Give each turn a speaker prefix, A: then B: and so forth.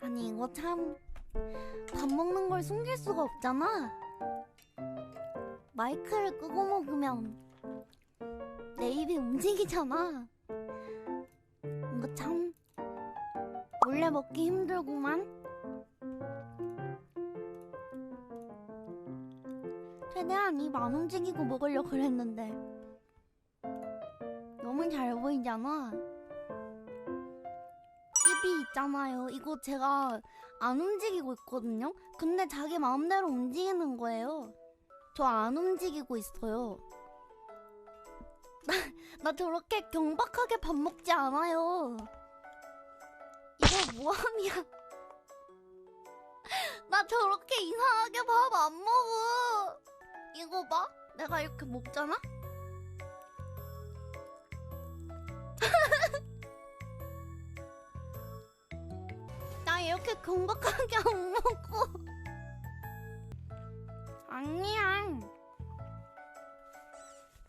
A: 아니 이거 참 밥 먹는 걸 숨길 수가 없잖아. 마이크를 끄고 먹으면 내 입이 움직이잖아. 이거 참 몰래 먹기 힘들구만. 최대한 입 안 움직이고 먹으려고 그랬는데 너무 잘 보이잖아. 입이 있잖아요. 이거 제가 안 움직이고 있거든요. 근데 자기 마음대로 움직이는 거예요. 저 안 움직이고 있어요. 나, 나 저렇게 경박하게 밥 먹지 않아요. 이거 모함이야. 나 저렇게 이상하게 밥 안 먹어. 이거 봐. 내가 이렇게 먹잖아? 나 이렇게 경박하게 안 먹고. 아니야.